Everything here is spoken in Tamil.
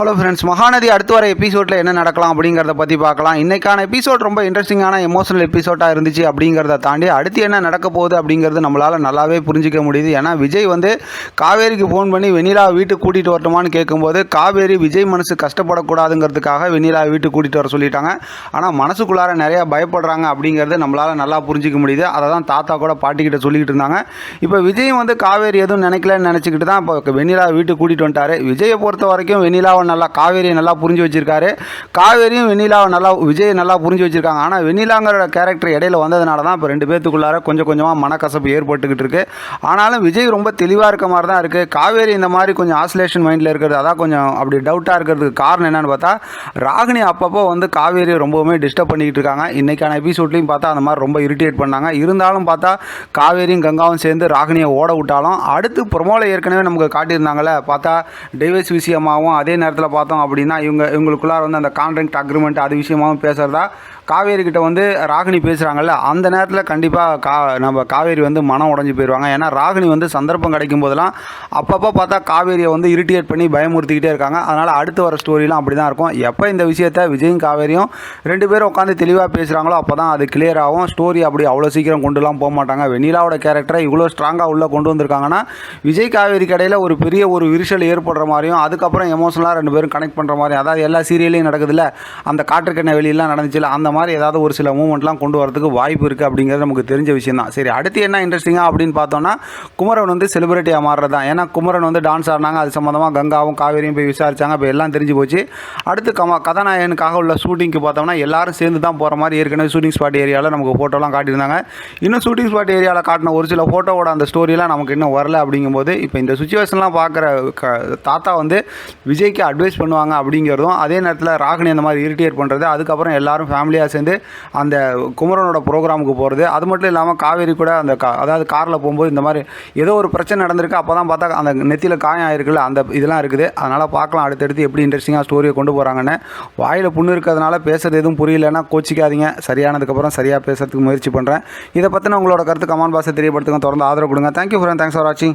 ஹலோ ஃப்ரெண்ட்ஸ் மகாநதி அடுத்து வர எபிசோடில் என்ன நடக்கலாம் அப்படிங்கிறத பற்றி பார்க்கலாம். இன்றைக்கான எபிசோட் ரொம்ப இன்ட்ரெஸ்டிங்கான எமோஷனல் எபிசோடாக இருந்துச்சு அப்படிங்கிறத தாண்டி அடுத்து என்ன நடக்க போகுது அப்படிங்கிறது நம்மளால் நல்லாவே புரிஞ்சிக்க முடியுது. ஏன்னா விஜய் வந்து காவேரிக்கு ஃபோன் பண்ணி வெண்ணிலா வீட்டுக்கு கூட்டிகிட்டு வரட்டுமான்னு கேட்கும்போது காவேரி விஜய் மனசு கஷ்டப்படக்கூடாதுங்கிறதுக்காக வெண்ணிலா வீட்டுக்கு கூட்டிகிட்டு வர சொல்லிட்டாங்க. ஆனால் மனசுக்குள்ளார நிறையா பயப்படுறாங்க அப்படிங்கிறது நம்மளால் நல்லா புரிஞ்சிக்க முடியுது. அதை தான் தாத்தா கூட பாட்டிக்கிட்ட சொல்லிக்கிட்டு இருந்தாங்க. இப்போ விஜய் வந்து காவேரி எதுவும் நினைக்கலன்னு நினச்சிக்கிட்டு தான் இப்போ வெண்ணிலா வீட்டுக்கு கூட்டிகிட்டு வந்துட்டாரு. விஜயை பொறுத்த வரைக்கும் வெனிலாவை நல்லா காவேரியை நல்லா புரிஞ்சு வச்சிருக்காரு. காவேரியும் வெண்ணிலாவை நல்லா விஜயை நல்லா புரிஞ்சு வச்சிருக்காங்க. ஆனால் வெண்ணிலாங்கிற கேரக்டர் இடையில வந்ததுனால தான் இப்போ ரெண்டு பேத்துக்குள்ளார கொஞ்சம் கொஞ்சமாக மனக்கசப்பு ஏற்பட்டுக்கிட்டு இருக்கு. ஆனாலும் விஜய் ரொம்ப தெளிவாக இருக்க மாதிரி தான் இருக்குது காவேரி இந்த மாதிரி கொஞ்சம் ஆசிலேஷன் மைண்டில் இருக்கிறது அதான் கொஞ்சம் அப்படி டவுட்டாக இருக்கிறதுக்கு காரணம் என்னன்னு பார்த்தா ராகினி அப்பப்போ வந்து காவேரியை ரொம்பவுமே டிஸ்டர்ப் பண்ணிக்கிட்டு இருக்காங்க. இன்றைக்கான எபிசோட்லையும் பார்த்தா அந்த மாதிரி ரொம்ப இரிட்டேட் பண்ணாங்க. இருந்தாலும் பார்த்தா காவேரியும் கங்காவும் சேர்ந்து ராகினியை ஓட விட்டாலும் அடுத்து ப்ரொமோவில் ஏற்கனவே நமக்கு காட்டியிருந்தாங்கல்ல பார்த்தா டைவர்ஸ் விஷயமாகவும் அதே நேரத்தில் பார்த்தோம் அப்படின்னா இவங்க இவங்களுக்குள்ளார வந்து அந்த கான்ட்ராக்ட் அக்ரிமெண்ட் அது விஷயமாகவும் பேசுகிறதா காவேரி கிட்ட வந்து ராகினி பேசுகிறாங்கல்ல அந்த நேரத்தில் கண்டிப்பாக கா நம்ம காவேரி வந்து மனம் உடஞ்சி போயிடுவாங்க ஏன்னா ராகினி வந்து சந்தர்ப்பம் கிடைக்கும் போதெல்லாம் அப்பப்போ பார்த்தா காவேரியை வந்து இரிட்டேட் பண்ணி பயமுறுத்திக்கிட்டே இருக்காங்க. அதனால் அடுத்து வர ஸ்டோரிலாம் அப்படி தான் இருக்கும். எப்போ இந்த விஷயத்த விஜயும் காவேரியும் ரெண்டு பேரும் உட்காந்து தெளிவாக பேசுகிறாங்களோ அப்போ தான் அது கிளியர் ஆகும். ஸ்டோரி அப்படி அவ்வளோ சீக்கிரம் கொண்டுலாம் போக மாட்டாங்க. வெண்ணிலாவோட கேரக்டரை இவ்வளோ ஸ்ட்ராங்காக உள்ளே கொண்டு வந்திருக்காங்கன்னா விஜய் காவேரி கடையில் ஒரு பெரிய ஒரு விரிசல் ஏற்படுற மாதிரியும் அதுக்கப்புறம் எமோஷனலாக ரெண்டு பேரும் கனெக்ட் பண்ணுற மாதிரி அதாவது எல்லா சீரியல்லையும் நடக்குதுல்ல அந்த காற்றுக்கண்ண வெளியெல்லாம் நடந்துச்சுல அந்த மாதிரி ஏதாவது ஒரு சில மூமெண்ட்லாம் கொண்டு வரதுக்கு வாய்ப்பு இருக்குது அப்படிங்கிறது நமக்கு தெரிஞ்ச விஷயம் தான் சரி அடுத்து என்ன இன்ட்ரெஸ்டிங்காக அப்படின்னு பார்த்தோன்னா குமரன் வந்து செலிபிரிட்டியாக மாறுறது தான் ஏன்னா குமரன் வந்து டான்ஸ் ஆடினாங்க அது சம்மந்தமாக கங்காவும் காவேரியும் போய் விசாரித்தாங்க இப்போ எல்லாம் தெரிஞ்சு போச்சு. அடுத்து கம கதாநாயகனுக்காக உள்ள ஷூட்டிங்க்கு பார்த்தோம்னா எல்லாரும் சேர்ந்து தான் போகிற மாதிரி ஏற்கனவே ஷூட்டிங் ஸ்பாட் ஏரியாவில் நமக்கு ஃபோட்டோலாம் காட்டியிருந்தாங்க. இன்னும் ஷூட்டிங் ஸ்பாட் ஏரியாவில் காட்டின ஒரு சில ஃபோட்டோவோட அந்த ஸ்டோரியெலாம் நமக்கு இன்னும் வரல அப்படிங்கும்போது இப்போ இந்த சுச்சுவேஷன்லாம் பார்க்குற க தாத்தா வந்து விஜய்க்கு அட்வைஸ் பண்ணுவாங்க அப்படிங்கிறதும் அதே நேரத்தில் ராகினி அந்த மாதிரி இரிட்டேட் பண்ணுறது அதுக்கப்புறம் எல்லாரும் ஃபேமிலியாக சேர்ந்து அந்த குமரனோட ப்ரோக்ராமுக்கு போகிறது அது மட்டும் இல்லாமல் காவேரி கூட அந்த கா அதாவது காரில் போகும்போது இந்த மாதிரி ஏதோ ஒரு பிரச்சனை நடந்திருக்கு அப்போ தான் பார்த்தா அந்த நெத்தியில் காயம் ஆயிருக்குல்ல அந்த இதெல்லாம் இருக்குது. அதனால் பார்க்கலாம் அடுத்தடுத்து எப்படி இன்ட்ரெஸ்டிங்காக ஸ்டோரியை கொண்டு போகிறாங்கன்னு வாயில் புண்ணு இருக்கிறதுனால பேசுறது எதுவும் புரியலன்னா கோச்சிக்காதீங்க. சரியானதுக்கப்புறம் சரியாக பேசுறதுக்கு முயற்சி பண்ணுறேன் இதை பற்றின உங்களோட கருத்து கமான் பாஸை தெரியப்படுத்துங்க. தொடர்ந்து ஆதரவு கொடுங்க. தேங்க்யூ ஃப்ரெண்ட் தேங்க்ஸ் ஃபார் வாட்சிங்